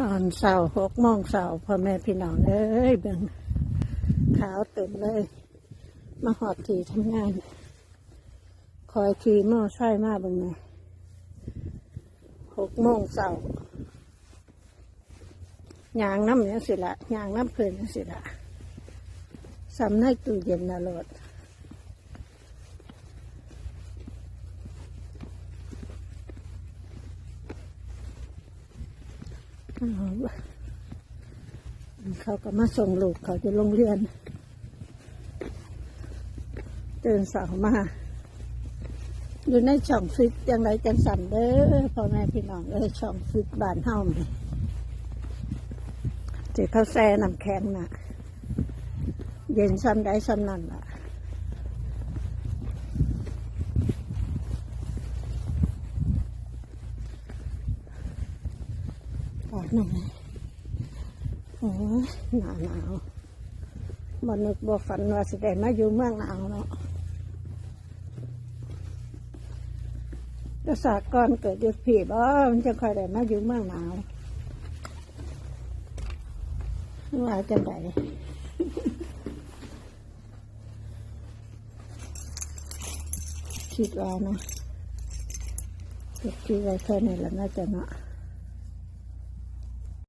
ตอนเสาร์หกโมงเสาร์พ่อแม่พี่น้องเอ้ยเบิ่งขาวเต็มเลย มาหอดทีทำงาน คอยขี่มอไซค์มาเบิ่งไงหกโมงเสาร์ยางน้ำเนี่ยสิละยางน้ำเพลินเนี่ยสิละสำในตู้เย็นนะโลด อ้าว เขาก็มาส่งลูกเขาจะโรงเรียนตื่นสาวมาอยู่ในช่องฟิตยังไรจังสันเด้อพ่อแม่พี่น้องเอ้ยช่องฟิตบ้านเฮานี่เจเขาแซ่น้ำแข็งน่ะ เย็นซ้ำได้ซ้ำนั่นล่ะ ปากหน่อยโอ้หนาวหนาวบนึกบ่ฝันว่าสิได้มาอยู่เมืองหนาวเนาะกษาก่อนเกิดอยู่ผีบ่มันจะคอยได้มาอยู่เมืองหนาวว่าจังไดคิดว่านะคิดไว้แค่นี้แล้วน่าจะเนาะ